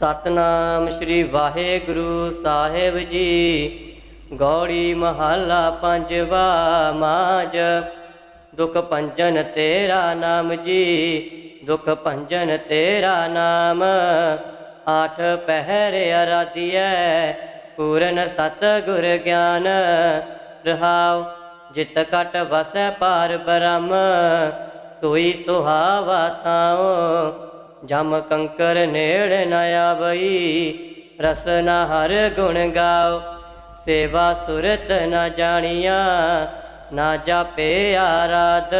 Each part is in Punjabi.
ਸਤਨਾਮ ਸ੍ਰੀ ਵਾਹਿਗੁਰੂ ਸਾਹਿਬ ਜੀ। ਗੌੜੀ ਮਹੱਲਾ ਪੰਜਵਾ ਮਾਜ। ਦੁਖ ਭੰਜਨ ਤੇਰਾ ਨਾਮ ਜੀ। ਦੁਖ ਭੰਜਨ ਤੇਰਾ ਨਾਮ। ਆਠ ਪਹਿਰ ਅਰਾਧੀਐ ਪੂਰਨ ਸਤ ਗੁਰ ਗਿਆਨ। ਰਹਾਉ, ਜਿਤ ਕਟ ਵਸੈ ਪਾਰ ਬ੍ਰਹਮ। ਸੋਈ ਸੁਹਾਵਾ ਥਾਉ। ਜਮ ਕੰਕਰ ਨੇੜ ਨ ਆਵਈ ਰਸਨਾ ਹਰ ਗੁਣ ਗਾਓ। ਸੇਵਾ ਸੁਰਤ ਨ ਜਾਣੀਆ, ਨਾ ਜਾਪੇ ਆਰਾਧ।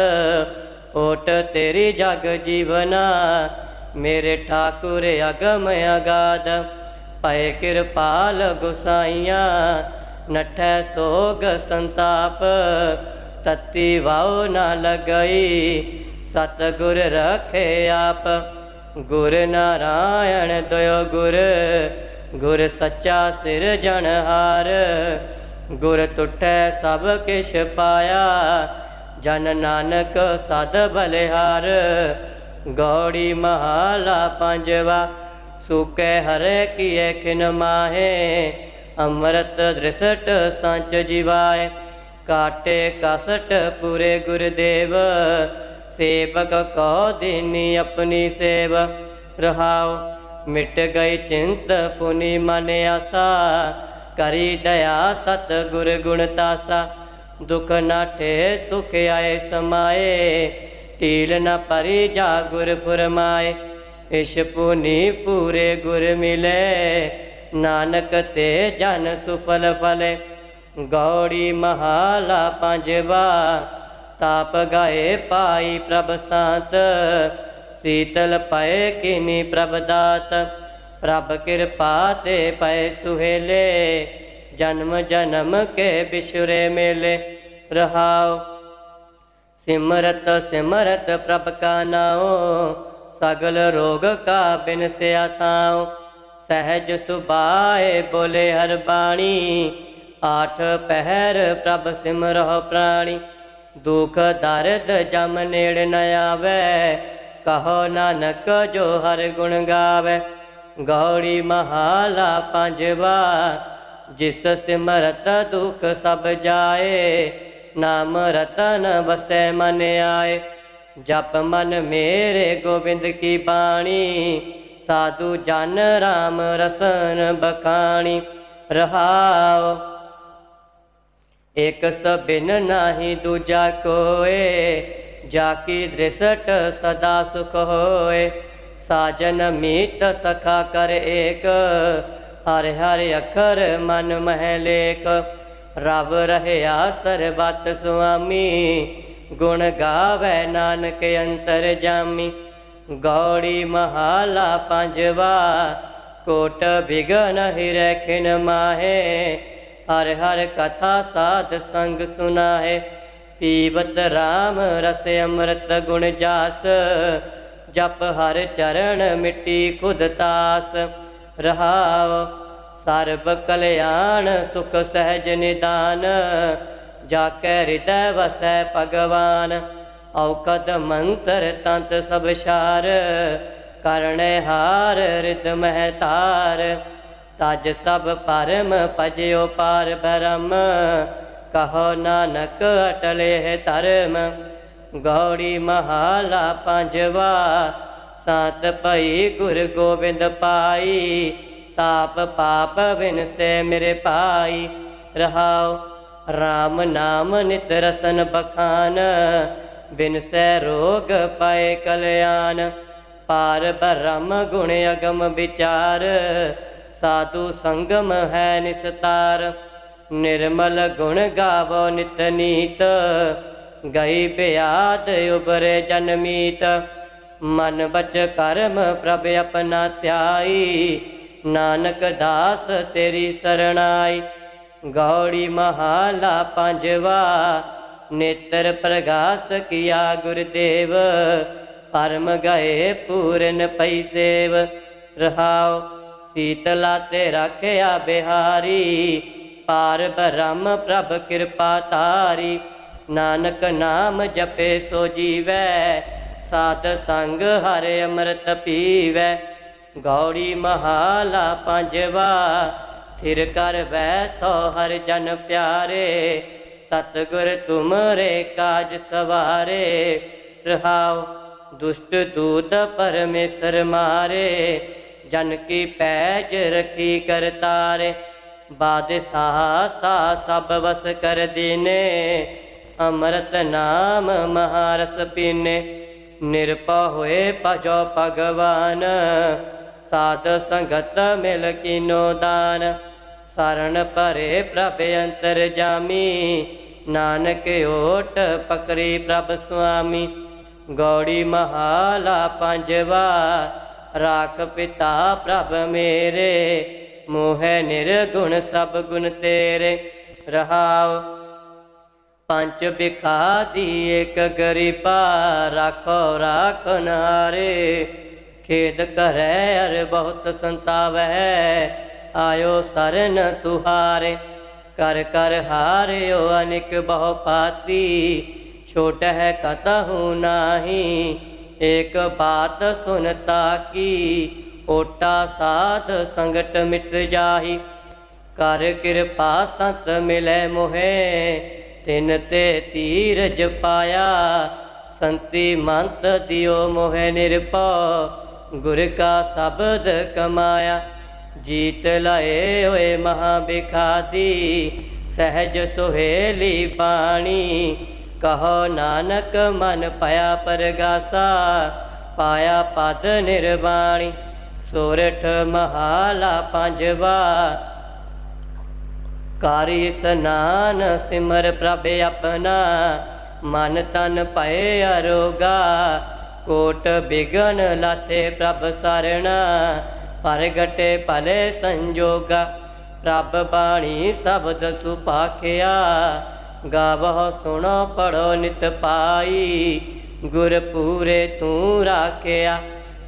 ਓਟ ਤੇਰੀ ਜਗ ਜੀਵਨਾ, ਮੇਰੇ ਠਾਕੁਰ ਅਗਮ ਅਗਾਧ। ਭਏ ਕਿਰਪਾਲ ਗੁਸਾਈਆਂ, ਨਠੈ ਸੋਗ ਸੰਤਾਪ। ਤਤੀ ਵਾਉ ਨਾ ਲਗਈ ਸਤ ਗੁਰ ਰਖੇ ਆਪ। ਗੁਰ ਨਾਰਾਇਣ ਦਇਓ ਗੁਰ ਗੁਰ ਸੱਚਾ ਸਿਰਜਣਹਾਰ ਗੁਰ ਟੁੱਟੈ ਸਭ ਕਿਛ ਪਾਇਆ, ਜਨ ਨਾਨਕ ਸਦ ਬਲਿਹਾਰ। ਗੌੜੀ ਮਹਾਲਾ ਪੰਜਵਾ, ਸੁਕੈ ਹਰੇ ਕੀਏ ਖਿਨ ਮਾਹੇ। ਅੰਮ੍ਰਿਤ ਦ੍ਰਿਸ਼ਟ ਸੰਚ ਜਿਵਾਏ, ਕਾਟੇ ਕਸਟ ਪੂਰੇ ਗੁਰਦੇਵ। ਸੇਵਕ ਕੋ ਦੇਨੀ ਆਪਣੀ ਸੇਵ ਰਹਾਉ ਮਿਟ ਗਈ ਚਿੰਤ ਪੁਨੀ ਮਨ ਆਸਾ, ਕਰੀ ਦਇਆ ਸਤ ਗੁਰ ਗੁਣ ਤਾਸਾ। ਦੁਖ ਨਾਠੇ ਸੁਖ ਆਏ ਸਮਾਏ, ਢੀਲ ਨਾ ਪਰੀ ਜਾ ਗੁਰ ਫੁਰਮਾਏ। ਇਸ਼ ਪੁਨੀ ਪੂਰੇ ਗੁਰ ਮਿਲੇ, ਨਾਨਕ ਤੇ ਜਨ ਸੁਫਲ ਫਲੇ। ਗੌੜੀ ਮਹਾਲਾ ਪੰਜਵਾ ਤਾਪ ਗਾਏ ਪਾਈ ਪ੍ਰਭ ਸਾਤ, ਸੀਤਲ ਪਏ ਕਿਨੀ ਪ੍ਰਭ ਦਾਤ। ਪ੍ਰਭ ਕਿਰਪਾ ਤੇ ਪਏ ਸੁਹੇਲੇ, ਜਨਮ ਜਨਮ ਕੇ ਬਿਸ਼ੁਰੇ ਮੇਲੇ। ਰਹਾਉ, ਸਿਮਰਤ ਸਿਮਰਤ ਪ੍ਰਭ ਕਾ ਨਾਉ, ਸਗਲ ਰੋਗ ਕਾ ਬਿਨਸਿਆ ਤਾਉ ਸਹਿਜ ਸੁਭਾਏ ਬੋਲੇ ਹਰ ਬਾਣੀ, ਆਠ ਪਹਿਰ ਪ੍ਰਭ ਸਿਮਰਹੁ ਪ੍ਰਾਣੀ। ਦੁਖ ਦਰਦ ਜਮ ਨੇੜ ਨ ਆਵੇ। ਕਹੋ ਨਾਨਕ ਜੋ ਹਰ ਗੁਣ ਗਾਵੇ। ਗੌੜੀ ਮਹਾਲਾ ਪੰਜਵਾ, ਜਿਸ ਸਿਮਰਤ ਦੁਖ ਸਭ ਜਾਏ। ਨਾਮ ਰਤਨ ਵਸੈ ਮਨ ਆਏ। ਜਪ ਮਨ ਮੇਰੇ ਗੋਬਿੰਦ ਕੀ ਬਾਣੀ। ਸਾਧੂ ਜਨ ਰਾਮ ਰਸਨ ਬਖਾਣੀ। ਰਹਾਉ ਇਕ ਸਬਿਨ ਨਾਹੀ ਦੂਜਾ ਕੋਏ, ਜਾ ਕੀ ਦ੍ਰਿਸ਼ਟ ਸਦਾ ਸੁਖ ਹੋਏ। ਸਾਜਨ ਮੀਤ ਸਖਾ ਕਰ ਏਕ, ਹਰ ਹਰ ਅਖਰ ਮਨ ਮਹਿ ਲੇਖ। ਰਵ ਰਹਿਆ ਸਰਬਤ ਸੁਆਮੀ, ਗੁਣ ਗਾਵੇ ਨਾਨਕ ਅੰਤਰ ਜਾਮੀ। ਗੌੜੀ ਮਹਾਲਾ ਪੰਜਵਾ, ਕੋਟ ਬਿਗਨ ਹਿਰੈ ਮਾਹੇ। ਹਰ ਹਰ ਕਥਾ ਸਾਧ ਸੰਗ ਸੁਨਾਏ ਪੀਵਤ RAM ਰਸ ਅੰਮ੍ਰਿਤ ਗੁਣ ਜਾਸ। ਜਪ ਹਰ ਚਰਨ ਮਿੱਟੀ ਖੁਦ ਤਾਸ। ਰਹਾਉ ਸਰਬ ਕਲਿਆਣ ਸੁਖ ਸਹਿਜ ਨਿਦਾਨ। ਜਾ ਕੈ ਹਿਰਦੈ ਵਸੈ ਭਗਵਾਨ। ਔਕਦ ਮੰਤਰ ਤੰਤ ਸਭ ਸ਼ਾਰ ਕਰਣੇ ਹਾਰ ਰਿਦ ਮਹਿ ਤਾਰ। ਤਜ ਸਭ ਪਰਮ ਭਜਿਓ ਪਾਰ ਬ੍ਰਹਮ। ਕਹੋ ਨਾਨਕ ਅਟਲੇ ਧਰਮ। ਗੌੜੀ ਮਹਾਲਾ ਪੰਜਵਾ। ਸਾਤ ਭਈ ਗੁਰ ਗੋਬਿੰਦ ਪਾਈ। ਤਾਪ ਪਾਪ ਬਿਨਸੇ ਮੇਰੇ ਪਾਈ ਰਹਾਓ RAM ਨਾਮ ਨਿਤ ਰਸਨ ਬਖਾਨ। ਬਿਨਸੈ ਰੋਗ ਪਾਏ ਕਲਿਆਣ। ਪਾਰ ਬ੍ਰਹਮ ਗੁਣ ਅਗਮ ਵਿਚਾਰ। ਸਾਧੂ ਸੰਗਮ ਹੈ ਨਿਸਤਾਰ, ਨਿਰਮਲ ਗੁਣ ਗਾਵੋ ਨਿਤ ਨੀਤ। ਗਈ ਬਿਆਦ ਉਬਰੇ ਜਨਮੀਤ ਮਨ ਬਚ ਕਰਮ ਪ੍ਰਭ ਆਪਣਾ ਧਿਆਈ। ਨਾਨਕ ਦਾਸ ਤੇਰੀ ਸਰਣਾਈ, ਗੌੜੀ ਮਹਾਲਾ ਪੰਜਵਾ। ਨੇਤਰ ਪ੍ਰਗਾਸ ਕੀਆ ਗੁਰਦੇਵ, ਪਰਮ ਗਏ ਪੂਰਨ ਪਈ ਸੇਵ। ਰਹਾਉ ਸੀਤਲਾ ਤੇ ਰੱਖਿਆ ਬਿਹਾਰੀ, ਪਾਰ ਬ੍ਰਹਮ ਪ੍ਰਭ ਕਿਰਪਾ ਤਾਰੀ ਨਾਨਕ ਨਾਮ ਜਪੇ ਸੋ ਜੀਵੈ, ਸਾਧ ਸੰਗ ਹਰ ਅੰਮ੍ਰਿਤ ਪੀਵੈ। ਗੌੜੀ ਮਹਾਲਾ ਪੰਜਵਾ, ਥਿਰ ਕਰ ਵੈ ਸੋ ਹਰ ਜਨ ਪਿਆਰੇ। ਸਤਿਗੁਰ ਤੁਮਰੇ ਕਾਜ ਸਵਾਰੇ ਰਹਾਉ ਦੁਸ਼ਟ ਦੂਤ ਪਰਮੇਸ਼ਰ ਮਾਰੇ। ਜਨ ਕੀ ਪੈਜ ਰਖੀ ਕਰਤਾਰੇ ਬਾਦਸ਼ਾਹ ਸਾ ਸਭ ਵਸ ਕਰ ਦੀਨੇ, ਅੰਮ੍ਰਿਤ ਨਾਮ ਮਹਾਰਸ ਪੀਨੇ, ਨਿਰਪਾ ਹੋਏ ਭਜੋ ਭਗਵਾਨ, ਸਾਧ ਸੰਗਤ ਮਿਲ ਕੀਨੋ ਦਾਨ ਸਰਣ ਪਰੇ ਪ੍ਰਭ ਅੰਤਰ ਜਾਮੀ, ਨਾਨਕ ਓਟ ਪਕਰੀ ਪ੍ਰਭ ਸੁਆਮੀ, ਗੌੜੀ ਮਹਾਲਾ ਪੰਜਵਾ ਰਾਖ ਪਿਤਾ ਪ੍ਰਭ ਮੇਰੇ, ਮੋਹਿ ਨਿਰਗੁਣ ਸਭ ਗੁਣ ਤੇਰੇ, ਰਹਾਉ। ਪੰਜ ਬਿਖਾ ਦੀ ਏਕ ਗਰੀਬਾ, ਰਾਖੋ, ਰਾਖ ਨਾਰੇ। ਖੇਦ ਕਰੈ ਅਰ ਬਹੁਤ ਸੰਤਾਵੈ, ਆਇਓ ਸਰਨ ਤੁਹਾਰੇ। ਕਰ ਕਰ ਹਾਰਿਓ ਅਨਿਕ ਬਹੁ ਪਾਤੀ ਛੋਟ ਹੈ ਕਤਹੂ ਨਾਹੀ। ਏਕ ਬਾਤ ਸੁਨਤਾ ਕੀ, ਓਟਾ ਸਾਧ ਸੰਗਟ ਮਿਟ ਜਾਹੀ। ਕਰ ਕਿਰਪਾ ਸੰਤ ਮਿਲੇ ਮੋਹੇ, ਤਿਨ ਤੇ ਤੀਰਜ ਪਾਇਆ। ਸੰਤੀ ਮੰਤ ਦਿਓ ਮੋਹਿ ਨਿਰਭਉ, ਗੁਰ ਕਾ ਸ਼ਬਦ ਕਮਾਇਆ। ਜੀਤ ਲਾਏ ਹੋਏ ਮਹਾ ਬਿਖਾਦੀ ਸਹਿਜ ਸੁਹੇਲੀ ਬਾਣੀ। ਕਹੋ ਨਾਨਕ ਮਨ ਭਇਆ ਪਰਗਾਸਾ, ਪਾਇਆ ਪਦ ਨਿਰਵਾਣੀ, ਸੋਰਠ ਮਹਾਲਾ ਪੰਜਵਾ। ਕਾਰੀ ਇਸਨਾਨ ਸਿਮਰ ਪ੍ਰਭ ਆਪਣਾ, ਮਨ ਤਨ ਪਏ ਅਰੋਗਾ। ਕੋਟ ਬਿਗਨ ਲਾਥੇ ਪ੍ਰਭ ਸਰਣਾ, ਪਰਗਟੇ ਭਲੇ ਸੰਜੋਗਾ। ਪ੍ਰਭ ਬਾਣੀ ਸ਼ਬਦ ਸੁਪਾਖਿਆ ਗਾਵਹੁ ਸੁਣੋ ਪੜੋ ਨਿਤ ਪਾਈ ਗੁਰ ਪੂਰੇ ਤੂੰ ਰਾਖਿਆ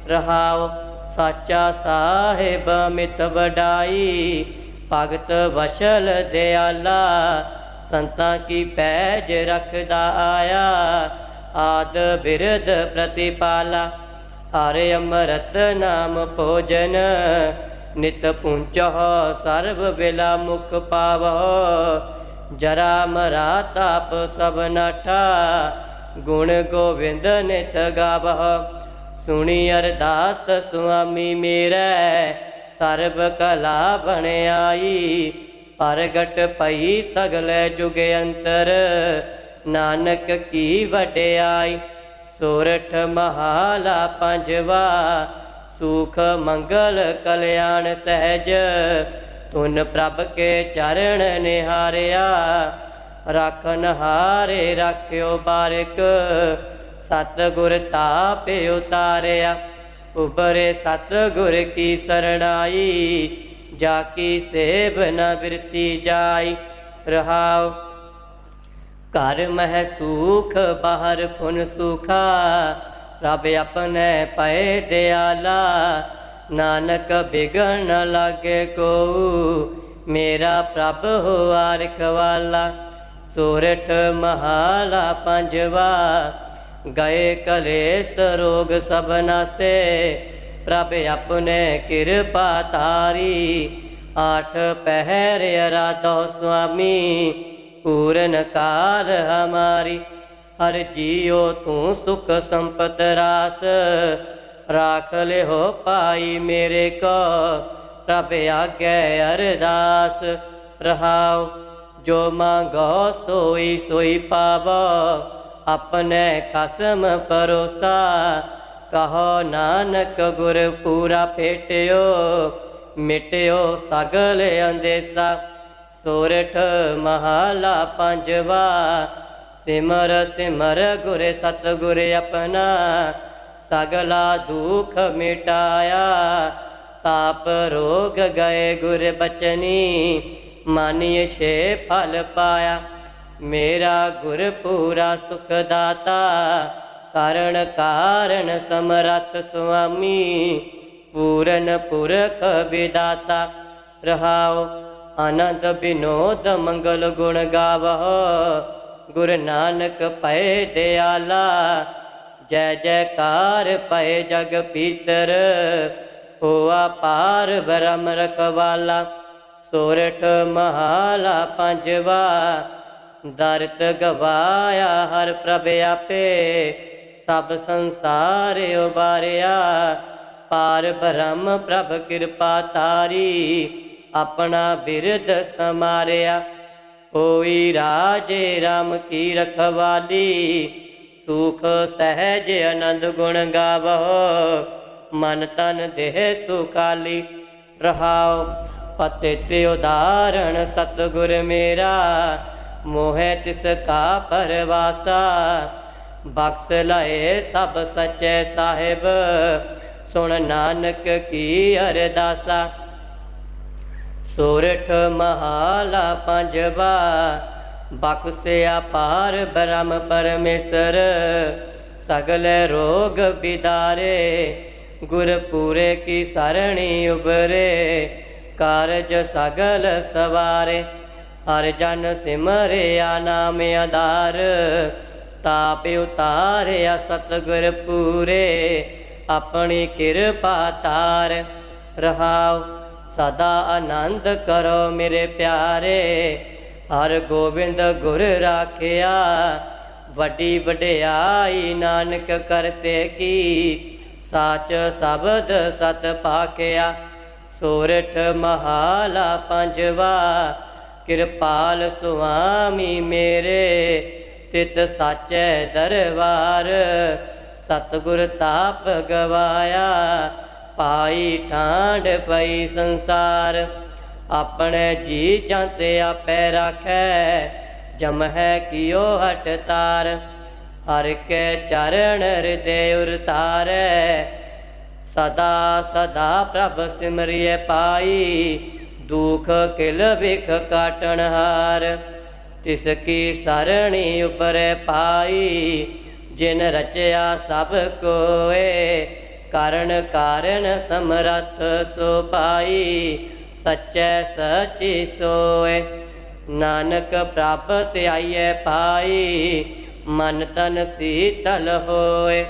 ਰਹਾਓ ਸਾਚਾ ਸਾਹਿਬ ਮਿਤ ਵਡਾਈ। ਭਗਤ ਵਸ਼ਲ ਦਿਆਲਾ, ਸੰਤਾਂ ਕੀ ਪੈਜ ਰੱਖਦਾ ਆਇਆ। ਆਦ ਬਿਰਧ ਪ੍ਰਤੀਪਾਲਾ, ਹਰਿ ਅੰਮ੍ਰਿਤ ਨਾਮ ਭੋਜਨ। ਨਿਤ ਪੁੰਚਹ ਸਰਬ ਵੇਲਾ ਮੁਖ ਪਾਵਹੁ ਜਰਾ ਮਰਾ ਤਾਪ ਸਭ ਨਾਠਾ। ਗੁਣ ਗੋਵਿੰਦ ਨਿਤ ਗਾਵਹੁ ਸੁਣੀ ਅਰਦਾਸ ਸੁਆਮੀ ਮੇਰਾ। ਸਰਬ ਕਲਾ ਬਣ ਆਈ। ਪ੍ਰਗਟ ਪਈ ਸਗਲੇ ਜੁਗ ਅੰਤਰ। ਨਾਨਕ ਕੀ ਵਡਿਆਈ। ਸੋਰਠ ਮਹਾਲਾ ਪੰਜਵਾ। ਸੁਖ ਮੰਗਲ ਕਲਿਆਣ ਸਹਿਜ। ਤੁਨ ਪ੍ਰਭ ਕੇ ਚਰਨ ਨਿਹਾਰਿਆ ਰਾਖਨ ਹਾਰੇ ਰਾਖਿਓ ਬਾਰਕ ਸਤ ਗੁਰ ਤਾਪੇ ਉਤਾਰਿਆ। ਉਬਰੇ ਸਤ ਗੁਰ ਕੀ ਸਰਣਾਈ ਜਾ ਕੀ ਸੇਵ ਨ ਬਿਰਤੀ ਜਾਈ। ਰਹਾਉ, ਘਰ ਮਹਿ ਸੁਖ, ਬਾਹਰ ਫੁਨ ਸੁਖਾ, ਰਬ ਆਪਣੇ ਪਏ ਦਿਆਲਾ। ਨਾਨਕ ਬਿਗਣ ਨ ਲਾਗੇ ਕੋ ਮੇਰਾ ਪ੍ਰਭ ਹੋਆ ਰਖਵਾਲਾ ਸੋਰਠ ਮਹਾਲਾ ਪੰਜਵਾ, ਗਏ ਕਲੇਸ਼ ਰੋਗ ਸਭ ਨਾਸੇ। ਪ੍ਰਭ ਆਪਣੇ ਕਿਰਪਾ ਤਾਰੀ ਆਠ ਪਹਿਰ ਅਰਾਧੋ ਸੁਆਮੀ, ਪੂਰਨ ਕਾਲ ਹਮਾਰੀ। ਹਰ ਜੀਓ ਤੂੰ ਸੁਖ ਸੰਪਤ ਰਾਸ। ਰਾਖ ਲਿਓ ਪਾਈ ਮੇਰੇ ਕੋ ਪ੍ਰਭ ਆਗੇ ਅਰਦਾਸ ਰਹਾਉ। ਜੋ ਮੰਗੋ ਸੋਈ ਸੋਈ ਪਾਵੋ, ਆਪਣੇ ਖਸਮ ਪਰੋਸਾ ਕਹੋ ਨਾਨਕ ਗੁਰ ਪੂਰਾ ਭੇਟਿਓ ਮਿਟਿਓ ਸਗਲ ਅੰਦੇਸਾ। ਸੋਰਠ ਮਹਾਲਾ ਪੰਜਵਾ, ਸਿਮਰ ਸਿਮਰ ਗੁਰੇ ਸਤਗੁਰ ਆਪਣਾ। ਸਗਲਾ ਦੁਖ ਮਿਟਾਇਆ। ਤਾਪ ਰੋਗ ਗਏ ਗੁਰ ਬਚਨੀ ਮਾਨਿਏ ਛੇ ਫਲ ਪਾਇਆ। ਮੇਰਾ ਗੁਰ ਪੂਰਾ ਸੁਖ ਦਾਤਾ ਕਾਰਣ ਕਾਰਣ ਸਮਰਤ ਸੁਆਮੀ, ਪੂਰਨ ਪੁਰਖ ਵਿਦਾਤਾ। ਰਹਾਉ ਆਨੰਦ ਬਿਨੋਦ ਮੰਗਲ ਗੁਣ ਗਾਵੋ ਗੁਰ ਨਾਨਕ ਪਏ ਦਿਆਲਾ। ਜੈ ਜੈਕਾਰ ਪਏ ਜਗ ਪੀਤਰ, ਹੋਆ ਪਾਰ ਬ੍ਰਹਮ ਰਖਵਾਲਾ, ਸੋਰਠ ਮਹਾਲਾ ਪੰਜਵਾ, ਦਰਤ ਗਵਾਇਆ ਹਰ ਪ੍ਰਭ ਆਪੇ, ਸਭ ਸੰਸਾਰ ਉਬਾਰਿਆ ਪਾਰ ਬ੍ਰਹਮ ਪ੍ਰਭ ਕਿਰਪਾ ਤਾਰੀ ਆਪਣਾ ਬਿਰਦ ਸਮਾਰਿਆ, ਹੋਈ ਰਾਜੇ RAM ਕੀ ਰਖਵਾਲੀ ਸੁਖ ਸਹਿਜ ਆਨੰਦ ਗੁਣ ਗਾਵੋ, ਮਨ ਤਨ ਦੇਹ ਸੁਖਾਲੀ ਰਹਾਉ ਪਤੇ ਤੇ ਉਦਾਹਰਣ ਸਤਿਗੁਰ ਮੇਰਾ, ਮੋਹਿ ਤਿਸ ਕਾ ਪਰਵਾਸਾ। ਬਖਸ਼ ਲਏ ਸਭ ਸੱਚੇ ਸਾਹਿਬ, ਸੁਣ ਨਾਨਕ ਕੀ ਅਰਦਾਸਾ। ਸੋਰਠ ਮਹਾਲਾ ਪੰਜਵਾ ਬਖਸ਼ਿਆ ਪਾਰ ਬ੍ਰਹਮ ਪਰਮੇਸ਼ਰ, ਸਗਲ ਰੋਗ ਬਿਦਾਰੇ ਗੁਰ ਪੂਰੇ ਕੀ ਸਰਣੀ ਉਬਰੇ ਕਾਰਜ ਸਗਲ ਸਵਾਰੇ, ਹਰ ਜਨ ਸਿਮਰਿਆ ਨਾਮ ਆਧਾਰ, ਤਾਪ ਉਤਾਰਿਆ ਸਤਿਗੁਰ ਪੂਰੇ, ਆਪਣੀ ਕਿਰਪਾ ਤਾਰ ਰਹਾਉ, ਸਦਾ ਆਨੰਦ ਕਰੋ ਮੇਰੇ ਪਿਆਰੇ। ਹਰ ਗੋਬਿੰਦ ਗੁਰ ਰਾਖਿਆ, ਵੱਡੀ ਵਡਿਆਈ ਨਾਨਕ ਕਰਤੇ ਕੀ, ਸਾਚ ਸ਼ਬਦ ਸਤ ਪਾਖਿਆ, ਸੋਰਠ ਮਹਾਲਾ ਪੰਜਵਾ, ਕਿਰਪਾਲ ਸੁਆਮੀ ਮੇਰੇ, ਤਿਤ ਸਾਚੈ ਦਰਬਾਰ, ਸਤਿਗੁਰ ਤਾਪ ਗਵਾਇਆ, ਪਾਈ ਠਾਂਡ ਪਈ ਸੰਸਾਰ। ਆਪਣੇ ਜੀ ਚੰਤੇ ਆਪੇ ਰਾਖੈ, ਜਮ ਹੈ ਕਿਓ ਹਟ ਤਾਰ, ਹਰ ਕੇ ਚਰਨ ਹਿਰਦੇ ਉਰਤਾਰੈ। ਸਦਾ ਸਦਾ ਪ੍ਰਭ ਸਿਮਰਿਐ ਪਾਈ, ਦੁਖ ਕਿਲ ਵਿਖ ਕਾਟਣ ਹਾਰ। ਤਿਸ ਕੀ ਸਰਣੀ ਉਪਰੈ ਪਾਈ, ਜਿਨ ਰਚਿਆ ਸਭ ਕੋਏ, ਕਾਰਨ ਕਾਰਨ ਸਮਰਥ ਸੋ ਪਾਈ। ਸਚੈ ਸਚੀ ਸੋਏ। ਨਾਨਕ ਪ੍ਰਾਪਤ ਆਈਐ ਪਾਈ ਮਨ ਤਨ ਸੀਤਲ ਹੋਏ।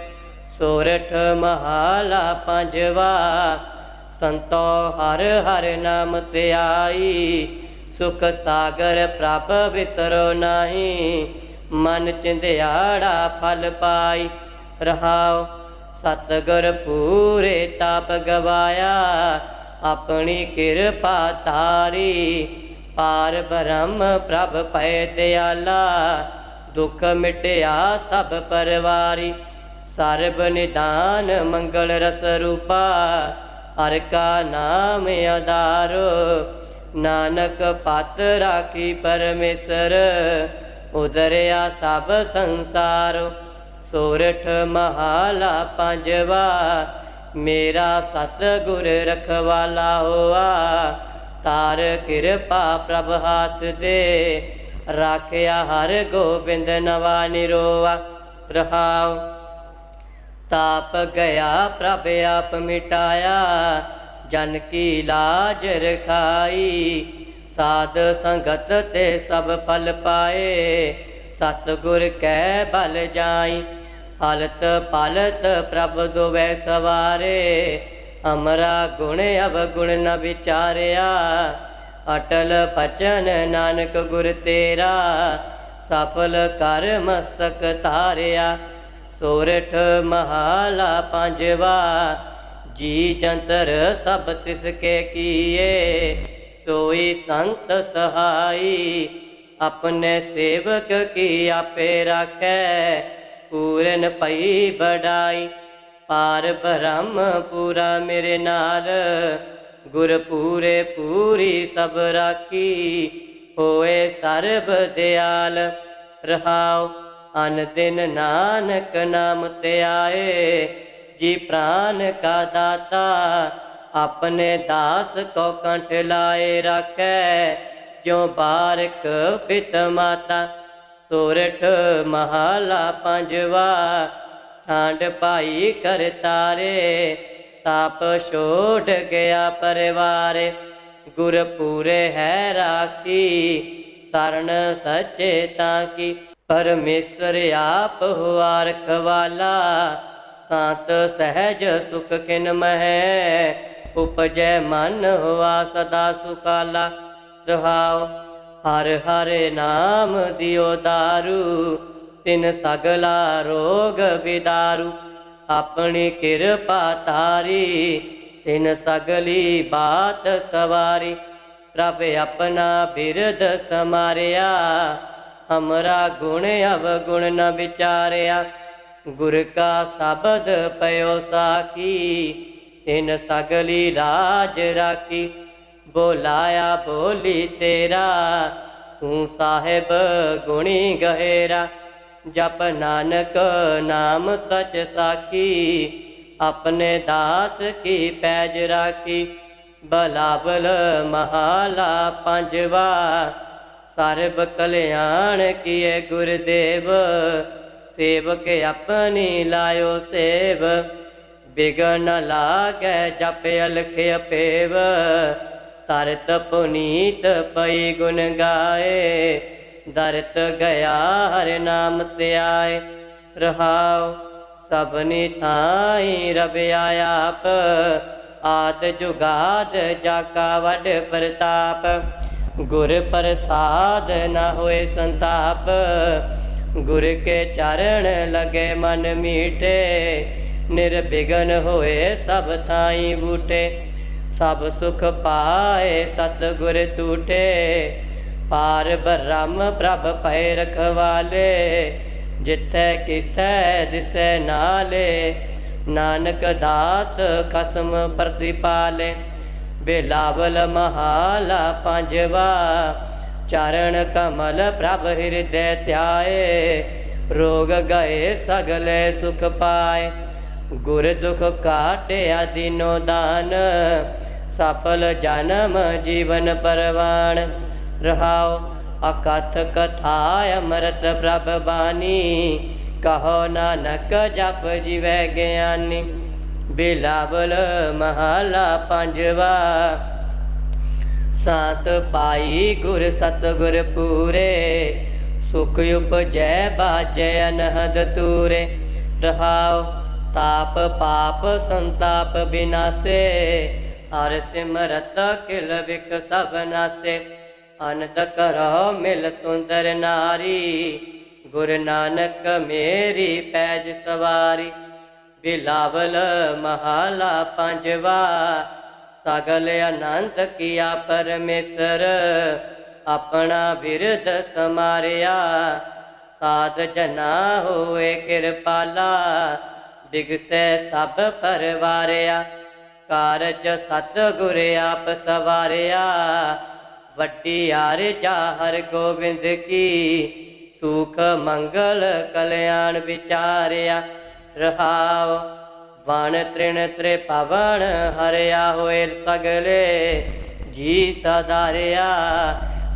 ਸੋਰਠ ਮਹਾਲਾ ਪੰਜਵਾ, ਸੰਤੋ ਹਰ ਹਰ ਨਾਮ ਧਿਆਈ ਸੁਖ ਸਾਗਰ ਪ੍ਰਭ ਵਿਸਰੋ ਨਾਹੀ, ਮਨ ਚਿੰਧਿਆੜਾ ਫਲ ਪਾਈ। ਰਹਾਓ ਸਤਗੁਰ ਪੂਰੇ ਤਾਪ ਗਵਾਇਆ ਆਪਣੀ ਕਿਰਪਾ ਤਾਰੀ ਪਾਰ ਬ੍ਰਹਮ ਪ੍ਰਭ ਪੈ ਦਿਆਲਾ ਦੁਖ ਮਿਟਿਆ ਸਭ ਪਰਵਾਰੀ। ਸਰਬ ਨਿਦਾਨ ਮੰਗਲ ਰਸ ਰੂਪਾ, ਹਰ ਕਾ ਨਾਮ ਆਧਾਰੋ। ਨਾਨਕ ਪਤ ਰਾਖੀ ਪਰਮੇਸ਼ਰ, ਉਦਰਿਆ ਸਭ ਸੰਸਾਰ। ਸੋਰਠ ਮਹਾਲਾ ਪੰਜਵਾ ਮੇਰਾ ਸਤਿਗੁਰ ਰਖਵਾਲਾ ਹੋਆ, ਤਾਰ ਕਿਰਪਾ ਪ੍ਰਭ ਹਾਥ ਦੇ, ਰਾਖਿਆ ਹਰ ਗੋਬਿੰਦ ਨਵਾ ਨਿਰੋਆ। ਰਹਾਉ, ਤਾਪ ਗਿਆ ਪ੍ਰਭ ਆਪ ਮਿਟਾਇਆ, ਜਨ ਕੀ ਲਾਜ ਰਖਾਈ। ਸਾਧ ਸੰਗਤ ਤੇ ਸਭ ਫਲ ਪਾਏ, ਸਤਗੁਰ ਕੈ ਬਲ ਜਾਈ। ਹਾਲਤ ਪਾਲਤ ਪ੍ਰਭ ਦੁਵੈ ਸਵਾਰੇ, ਅਮਰਾ ਗੁਣ ਅਵਗੁਣ ਨ ਵਿਚਾਰਿਆ। ਅਟਲ ਬਚਨ ਨਾਨਕ ਗੁਰ ਤੇਰਾ, ਸਫਲ ਕਰ ਮਸਤਕ ਤਾਰਿਆ ਸੋਰਠ ਮਹਾਲਾ ਪੰਜਵਾ, ਜੀ ਚੰਤਰ ਸਭ ਤਿਸ ਕੇ ਕੀਏ। ਸੋਈ ਸੰਤ ਸਹਾਈ, ਆਪਣੇ ਸੇਵਕ ਕੀ ਆਪੇ ਰਾਖੈ। ਪੂਰਨ ਪਈ ਬੜਾਈ ਪਾਰ ਬ੍ਰਹਮ ਪੂਰਾ ਮੇਰੇ ਨਾਲ ਗੁਰ ਪੂਰੇ ਪੂਰੀ ਸਭ ਰਾਖੀ। ਹੋਏ ਸਰਬ ਦਿਆਲ, ਰਹਾਉ ਅਨ ਦਿਨ ਨਾਨਕ ਨਾਮ ਤੇ ਆਏ। ਜੀ ਪ੍ਰਾਨ ਕਾ ਦਾਤਾ, ਆਪਣੇ ਦਾਸ ਕੋ ਕੰਠ ਲਾਏ ਰੱਖੈ। ਜੋ ਬਾਰਕ ਪਿਤ ਮਾਤਾ ਸੋਰਠ ਮਹਾਲਾ ਪੰਜਵਾ ਠਾਂਡ ਪਾਈ ਕਰ ਤਾਰੇ, ਤਾਪ ਛੋੜ ਗਿਆ ਪਰਿਵਾਰ। ਗੁਰ ਪੂਰੇ ਹੈ ਰਾਖੀ, ਸਰਨ ਸੱਚੇ ਤਾਂ ਕੀ। ਪਰਮੇਸ਼ਰ ਆਪ ਹੁਆ ਰਖਵਾਲਾ, ਸਾਤ ਸਹਿਜ ਸੁਖ ਕਿਨ ਮਹਿ। ਉਪਜੈ ਮਨ ਹੋਆ ਸਦਾ ਸੁਖਾਲਾ ਰਹਾਉ ਹਰ ਹਰ ਨਾਮ ਦਿਓ ਦਾਰੂ, ਤਿਨ ਸਗਲਾ ਰੋਗ ਵਿਦਾਰੂ। ਆਪਣੀ ਕਿਰਪਾ ਤਾਰੀ ਤਿਨ ਸਗਲੀ ਬਾਤ ਸਵਾਰੀ। ਪ੍ਰਭ ਆਪਣਾ ਬਿਰਦ ਸਮਾਰਿਆ, ਹਮਰਾ ਗੁਣ ਅਵਗੁਣ ਨ ਵਿਚਾਰਿਆ। ਗੁਰ ਕਾ ਸ਼ਬਦ ਪਇਓ ਸਾਖੀ, ਤਿਨ ਸਗਲੀ ਰਾਜ ਰਾਖੀ। ਬੋਲਾਇਆ ਬੋਲੀ ਤੇਰਾ, ਤੂੰ ਸਾਹਿਬ ਗੁਣੀ ਗਹਿਰਾ। ਜਪ ਨਾਨਕ ਨਾਮ ਸਚ ਸਾਖੀ, ਆਪਣੇ ਦਾਸ ਕੀ ਪੈਜ ਰਾਖੀ। ਬਲਾਬਲ ਮਹਾਲਾ ਪੰਜਵਾ, ਸਰਬ ਕਲਿਆਣ ਕੀਏ ਗੁਰਦੇਵ। ਸੇਵਕ ਆਪਣੀ ਲਾਇਓ ਸੇਵ, ਬਿਗਨ ਲਾਗੈ ਜਪ ਅਲਖ ਅਪੇਵ। ਤਰਤ ਪੁਨੀਤ ਪਈ ਗੁਣ ਗਾਏ, ਦਰਤ ਗਿਆ ਹਰ ਨਾਮ ਤੇ ਆਏ ਰਹਾਉ ਸਭਨੀ ਥਾਈ ਰਬ ਆਪ, ਆਦ ਜੁਗਾਦ ਜਾਕਾ ਵੱਡ ਪ੍ਰਤਾਪ। ਗੁਰ ਪ੍ਰਸਾਦ ਨਾ ਹੋਏ ਸੰਤਾਪ, ਗੁਰ ਕੇ ਚਰਨ ਲਗੇ ਮਨ ਮੀਠੇ। ਨਿਰਬਿਗਨ ਹੋਏ ਸਭ ਥਾਈ ਬੂਟੇ। ਸਭ ਸੁਖ ਪਾਏ ਸਤ ਗੁਰ ਟੂਟੇ। ਪਾਰ ਬ੍ਰਹਮ ਪ੍ਰਭ ਭੈ ਰਖਵਾਲੇ, ਜਿੱਥੈ ਕਿਥੈ ਦਿਸੈ ਨਾਲੇ। ਨਾਨਕ ਦਾਸ ਕਸਮ ਪ੍ਰਤੀਪਾਲੇ, ਬੇਲਾਵਲ ਮਹਾਲਾ ਪੰਜਵਾ। ਚਰਨ ਕਮਲ ਪ੍ਰਭ ਹਿਰਦੈ ਧਿਆਏ, ਰੋਗ ਗਏ ਸਗਲੇ ਸੁਖ ਪਾਏ। ਗੁਰ ਦੁਖ ਕਾਟਿਆ ਦਿਨੋ ਦਾਨ ਸਫਲ ਜਨਮ ਜੀਵਨ ਪਰਵਾਣ। ਰਹਾਉ ਅਕਥ ਕਥਾ ਅਮਰਤ ਪ੍ਰਭ ਬਾਣੀ। ਕਹੋ ਨਾਨਕ ਜਪ ਜਿਵੈ ਗਿਆਨੀ। ਬਿਲਾਵਲ ਮਹਲਾ ਪੰਜਵਾ। ਸਾਤ ਪਾਈ ਗੁਰ ਸਤ ਗੁਰ ਪੂਰੇ। ਸੁਖ ਉਪਜੈ ਬਾਜੈ ਅਨਹਦ ਤੂਰੇ। ਰਹਾਉ ਤਾਪ ਪਾਪ ਸੰਤਾਪ ਬਿਨਾਸੇ। ਹਰ ਸਿਮਰਤ ਕਿਲ ਵਿਕ ਸਭ ਨਾਸੇ ਅਨੰਦ ਕਰੋ ਮਿਲ ਸੁੰਦਰ ਨਾਰੀ। ਗੁਰ ਨਾਨਕ ਮੇਰੀ ਪੈਜ ਸਵਾਰੀ, ਬਿਲਾਵਲ ਮਹਾਲਾ ਪੰਜਵਾ। ਸਗਲ ਅਨੰਤ ਕੀਆ ਪਰਮੇਸ਼ਰ, ਆਪਣਾ ਬਿਰਦ ਸਮਾਰਿਆ। ਸਾਧ ਜਨਾ ਹੋਏ ਕਿਰਪਾਲਾ, ਬਿਗਸੈ ਸਭ ਪਰਵਾਰਿਆ। ਕਾਰਜ ਸਤ ਗੁਰ ਆਪ ਸਵਾਰਿਆ, ਵੱਡੀ ਆਰਜਾ ਹਰ ਗੋਬਿੰਦ ਕੀ, ਸੁਖ ਮੰਗਲ ਕਲਿਆਣ ਵਿਚਾਰਿਆ। ਰਹਾਵ ਵਣ ਤ੍ਰਿਣ ਤ੍ਰੇ ਪਵਨ ਹਰਿਆ ਹੋਏ ਸਗਲੇ, ਜੀ ਸਦਾਰਿਆ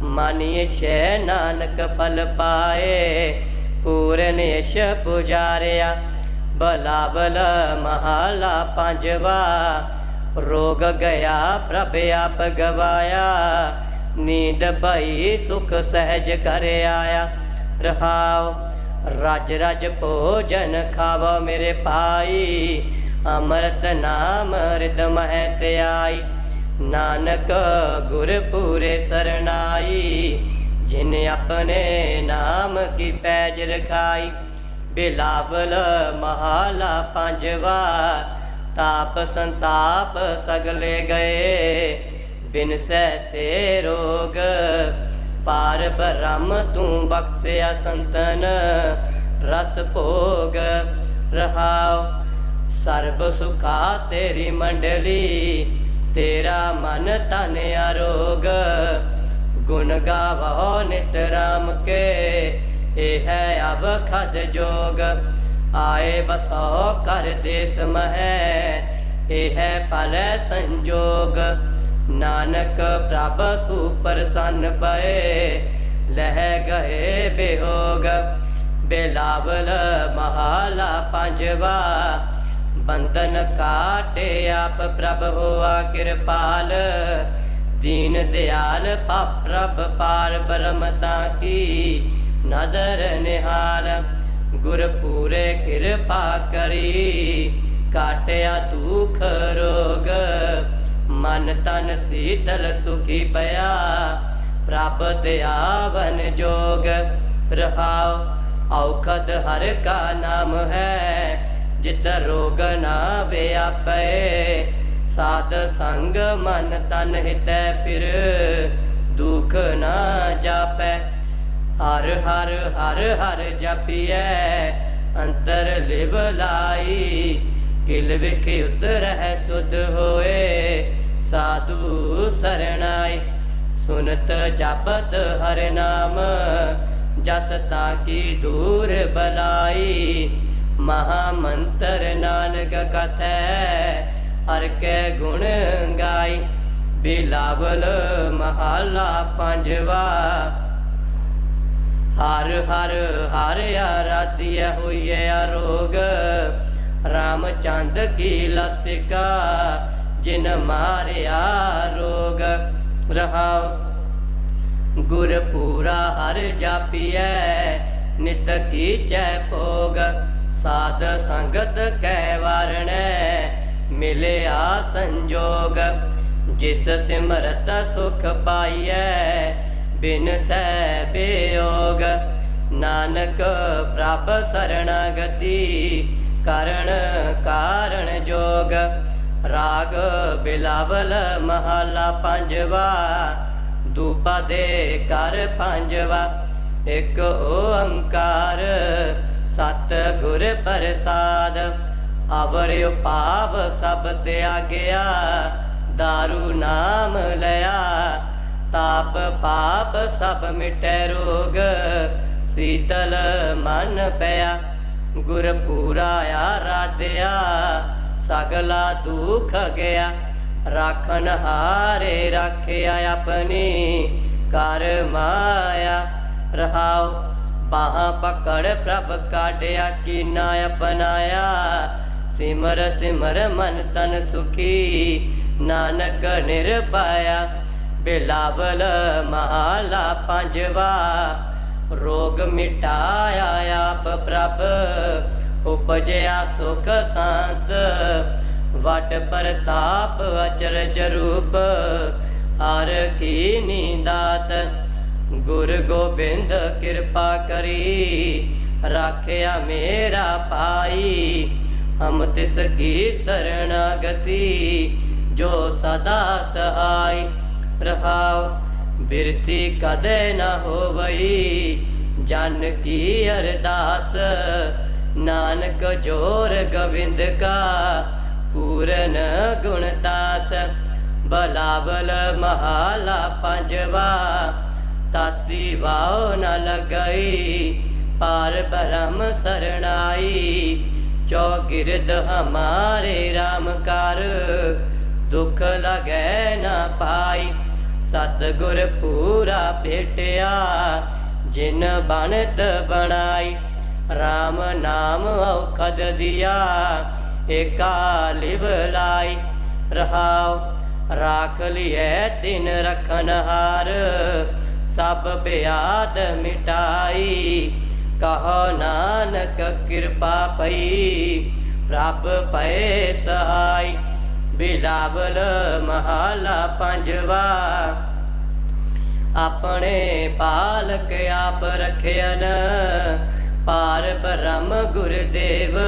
ਮਾਨੀਏ ਛੇ ਨਾਨਕ ਫਲ ਪਾਏ, ਪੂਰਨ ਯਸ਼ ਪੁਜਾਰਿਆ। ਬਲਾ ਬਲ ਮਹਾਲਾ ਪੰਜਵਾ ਰੋਗ ਗਿਆ, ਪ੍ਰਭ ਆਪ ਗਵਾਇਆ। ਨੀਂਦ ਭਈ ਸੁਖ ਸਹਿਜ ਕਰ ਆਇਆ। ਰਹਾਉ ਰਜ ਰਜ ਭੋਜਨ ਖਾਵਾ ਮੇਰੇ ਭਾਈ। ਅੰਮ੍ਰਿਤ ਨਾਮ ਰਿਦ ਮਹਿ ਧਿਆਈ ਨਾਨਕ ਗੁਰ ਪੂਰੇ ਸਰਨਾਈ ਜਿਨ ਆਪਣੇ ਨਾਮ ਕੀ ਪੈਜ ਰਖਾਈ। ਬਿਲਾਵਲ ਮਹਾਲਾ ਪੰਜਵਾ। ਤਾਪ ਸੰਤਾਪ ਸਗਲੇ ਗਏ। ਬਿਨ ਸਹਿ ਤੇ ਰੋਗ, ਪਾਰ ਬ੍ਰਹਮ ਤੂੰ ਬਖਸ਼ਿਆ ਸੰਤਨ। ਰਸ ਭੋਗ ਰਹਾਉ, ਸਰਬ ਸੁਖਾ ਤੇਰੀ ਮੰਡਲੀ। ਤੇਰਾ ਮਨ ਤਨ ਅਰੋਗ, ਗੁਣ ਗਾਵੋ ਨਿਤ ਰਾਮ ਕੇ। ਇਹ ਹੈ ਅਵਖਦ ਜੋਗ। ਆਏ ਬਸੋ ਕਰ ਦੇਸ ਮਹਿ, ਇਹ ਹੈ ਪਲ ਸੰਜੋਗ। ਨਾਨਕ ਪ੍ਰਭ ਸੁਪਰ ਸੁਪਰਸੰਨ ਪਏ, ਲਹਿ ਗਏ ਬਿਹੋਗ। ਬਿਲਾਵਲ ਮਹਾਲਾ ਪੰਜਵਾ, ਬੰਧਨ ਕਾਟੇ ਆਪ ਪ੍ਰਭ ਹੋਆ ਕਿਰਪਾਲ। ਦੀਨ ਦਿਆਲ ਪਾਪ ਪ੍ਰਭ ਪਾਰ ਬ੍ਰਹਮਤਾ ਕੀ ਨਦਰ ਨਿਹਾਲ। ਗੁਰ ਪੂਰੇ ਕਿਰਪਾ ਕਰੀ। ਕਾਟਿਆ ਦੁਖ ਰੋਗ, ਮਨ ਤਨ ਸੀਤਲ ਸੁਖੀ ਪਿਆ। ਪ੍ਰਭ ਤੇ ਆਵਨ ਜੋਗ, ਰਹਾਉ ਔਖਦ ਹਰ ਕਾ ਨਾਮ ਹੈ। ਜਿਤ ਰੋਗ ਨਾ ਵਿਆਪੈ, ਸਾਧ ਸੰਗ ਮਨ ਤਨ ਹਿਤੈ ਫਿਰ, ਦੁਖ ਨਾ ਜਾਪੈ। ਹਰ ਹਰ ਹਰ ਹਰ ਜਪੀਐ, ਅੰਤਰ ਲਿਵ ਲਾਈ। ਕਿਲ ਵਿਖੇ ਉਤਰਹਿ ਸੁਧ ਹੋਏ, ਸਾਧੂ ਸਰਣਾਈ। ਸੁਨਤ ਜਪਤ ਹਰ ਨਾਮ, ਜਸ ਤਾਕੀ ਦੂਰ ਬਲਾਈ। ਮਹਾ ਮੰਤਰ ਨਾਨਕ ਕਥੈ, ਹਰ ਕੈ ਗੁਣ ਗਾਈ। ਬਿਲਾਵਲ ਮਹਲਾ ਪੰਜਵਾ ਹਰ ਹਰ ਹਰ ਆਰਾਧਿਆ ਹੋਈਐ ਰਾਮ ਚੰਦ ਕੀ ਲਸਤਿਕਾ ਜਿਨ ਮਾਰਿਆ ਰੋਗ। ਰਹਾਉ ਗੁਰ ਪੂਰਾ ਹਰ ਜਾਪੀਐ, ਨਿਤ ਕੀਚੈ ਭੋਗ। ਸਾਧ ਸੰਗਤ ਕੈ ਵਾਰਣੈ ਮਿਲਿਆ ਸੰਜੋਗ। ਜਿਸ ਸਿਮਰਤ ਸੁਖ ਪਾਈਐ ਬਿਨ ਸੈ ਬਿਯੋਗ ਨਾਨਕ ਪ੍ਰਭ ਸਰਣਾਗਤੀ ਕਰਨ ਕਾਰਣ ਜੋਗ। ਰਾਗ ਬਿਲਾਵਲ ਮਹਲਾ ਪੰਜਵਾ, ਦੂਪਾ ਦੇ ਕਰ ਪੰਜਵਾ, ਇੱਕ ਓੰਕਾਰ ਸਤ ਗੁਰ ਪ੍ਰਸਾਦ। ਅਵਰ ਉਪਾਵ ਸਭ ਤਿਆਗਿਆ, ਦਾਰੂ ਨਾਮ ਲਿਆ ਤਾਪ ਪਾਪ ਸਭ ਮਿਟੈ ਰੋਗ, ਸੀਤਲ ਮਨ ਪਿਆ। ਗੁਰ ਪੂਰਾ ਆਰਾਧਿਆ, ਸਗਲਾ ਦੁਖ ਗਿਆ। ਰਾਖਨ ਹਾਰੇ ਰੱਖਿਆ ਆਪਣੀ ਕਰ ਮਾਇਆ। ਰਹਾਉ, ਬਾਹਾਂ ਪਕੜ ਪ੍ਰਭ ਕਾਢਿਆ, ਕੀਨਾ ਅਪਨਾਇਆ। ਸਿਮਰ ਸਿਮਰ ਮਨ ਤਨ ਸੁਖੀ, ਨਾਨਕ ਨਿਰਪਾਇਆ ਬਿਲਾਵਲ ਮਹਲਾ ਪੰਜਵਾ, ਰੋਗ ਮਿਟਾਇਆ ਆਪ ਪ੍ਰਭ, ਉਪਜਿਆ ਸੁਖ ਸੰਤ, ਵਟ ਪ੍ਰਤਾਪ ਅਚਰਜ ਰੂਪ ਹਰ ਕੀ ਨੀਂਦਾਤ, ਗੁਰ ਗੋਬਿੰਦ ਕਿਰਪਾ ਕਰੀ, ਰਾਖਿਆ ਮੇਰਾ ਪਾਈ ਹਮ ਤਿਸ ਕੀ ਸਰਣਾਗਤੀ, ਜੋ ਸਦਾ ਸਹਾਈ। ਰਹਾਉ ਬਿਰਤੀ ਕਦੇ ਨਾ ਹੋਵਈ। ਜਨ ਕੀ ਅਰਦਾਸ। ਨਾਨਕ ਜੋਰ ਗੋਬਿੰਦ ਕਾ, ਪੂਰਨ ਗੁਣਦਾਸ ਬਲਾਵਲ ਮਹਾਲਾ ਪੰਜਵਾ, ਤਾਤੀ ਵਾਉ ਨ ਲਗਈ। ਪਾਰ ਬ੍ਰਹਮ ਸਰਣਾਈ। ਚੌਗਿਰਦ ਹਮਾਰੇ RAM ਕਰ। ਦੁਖ ਲਗੈ ਨਾ ਪਾਈ। ਸਤਿਗੁਰ ਪੂਰਾ ਭੇਟਿਆ ਜਿਨ ਬਣਤ ਬਣਾਈ RAM ਨਾਮ ਔਖਦ ਦਿਆ, ਏਕਾ ਲਿਵ ਲਾਈ, ਰਹਾਉ, ਰਾਖ ਲਿਐ ਤਿਨ ਰਖਨ ਸਭ ਬਿਆਦ ਮਿਟਾਈ, ਕਹੋ ਨਾਨਕ ਕਿਰਪਾ ਪਈ, ਪ੍ਰਭ ਪਏ ਸਹਾਈ। ਬਿਲਾਵਲ ਮਹਲਾ ਪੰਜਵਾ। ਆਪਣੇ ਪਾਲਕ ਆਪ ਰਖਿਆਨ ਪਾਰ ਬ੍ਰਹਮ ਗੁਰਦੇਵ।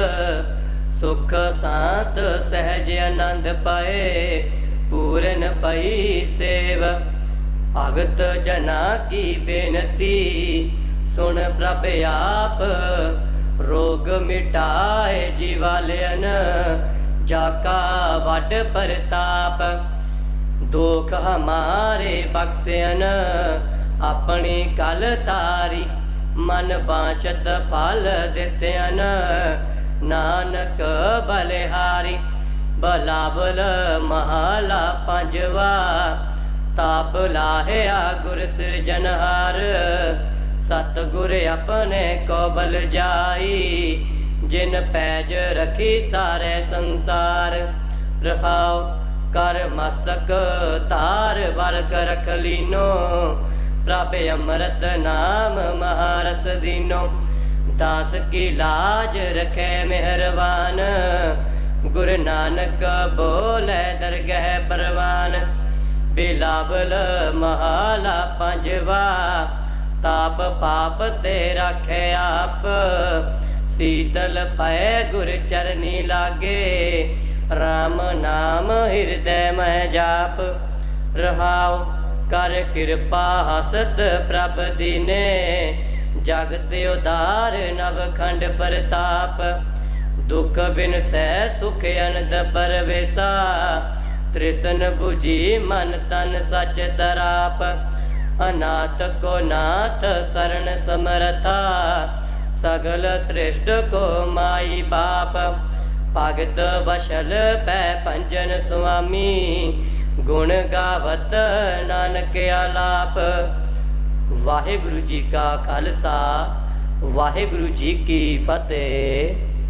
ਸੁਖ ਸਾਤ ਸਹਿਜ ਆਨੰਦ ਪਾਏ, ਪੂਰਨ ਪਈ ਸੇਵ। ਭਗਤ ਜਨਾ ਕੀ ਬੇਨਤੀ, ਸੁਣ ਪ੍ਰਭ ਆਪ। ਰੋਗ ਮਿਟਾਏ ਜੀਵਾਲਿਆਨ ਜਾ ਕਾ ਵੱਡ ਪ੍ਰਤਾਪ। ਦੁਖ ਹਮਾਰੇ ਬਖਸ਼ਿਆਨ ਆਪਣੀ ਕਲ ਤਾਰੀ, ਮਨ ਬਾਸ਼ਤ ਫਲ ਦਿੱਤਿਆਨ ਨਾਨਕ ਬਲਿਹਾਰੀ, ਬਲਾਵਲ ਮਹਲਾ ਪੰਜਵਾ। ਤਾਪ ਲਾਹਿਆ ਗੁਰ ਸਿਰਜਨਹਾਰ ਸਤ ਗੁਰ ਆਪਣੇ ਕੋ ਬਲ ਜਾਈ। ਜਿਨ ਪੈਜ ਰਖੀ ਸਾਰੇ ਸੰਸਾਰ, ਰਹਾਉ ਕਰ ਮਸਤਕ ਤਾਰ ਵਰਗ ਰਖ ਲੀਨੋ। ਪ੍ਰਭ ਅੰਮ੍ਰਿਤ ਨਾਮ ਮਹਾਰਸ ਦੀਨੋ। ਦਾਸ ਕੀ ਲਾਜ ਰਖੇ ਮਿਹਰਬਾਨ ਗੁਰ ਨਾਨਕ ਬੋਲੇ ਦਰਗਹਿ ਪਰਵਾਨ। ਬਿਲਾਵਲ ਮਹਾਲਾ ਪੰਜਵਾ, ਤਾਪ ਪਾਪ ਤੇ ਰੱਖੇ ਆਪ। ਸੀਤਲ ਪੈ ਗੁਰ ਚਰਨੀ ਲਾਗੇ। RAM ਨਾਮ ਹਿਰਦੈ ਮੈਂ ਜਾਪ। ਰਹਾਉ ਕਰ ਕਿਰਪਾ ਹਸਤ ਪ੍ਰਭ ਦੀਨੇ। ਜਗਤ ਉਦਾਰ ਨਵ ਖੰਡ ਪ੍ਰਤਾਪ। ਦੁਖ ਬਿਨ ਸਹਿ ਸੁਖ ਅਨੰਦ ਪਰਵੇਸਾ। ਤ੍ਰਿਸ਼ਨ 부ਜੀ ਮਨ ਤਨ ਸਚ ਤਰਾਪ। ਅਨਾਥ ਕੋ ਨਾਥ ਸਰਣ ਸਮਰਥਾ। ਸਗਲ ਸ੍ਰੇਸ਼ਟ ਕੋ ਮਾਈ ਬਾਪ ਭਗਤ ਵਸ਼ਲ ਪੈ ਪੰਜਨ ਸੁਆਮੀ। ਗੁਣ ਗਾਵਤ ਨਾਨਕ ਆਲਾਪ। ਵਾਹਿਗੁਰੂ ਜੀ ਕਾ ਖਾਲਸਾ, ਵਾਹਿਗੁਰੂ ਜੀ ਕੀ ਫਤਿਹ।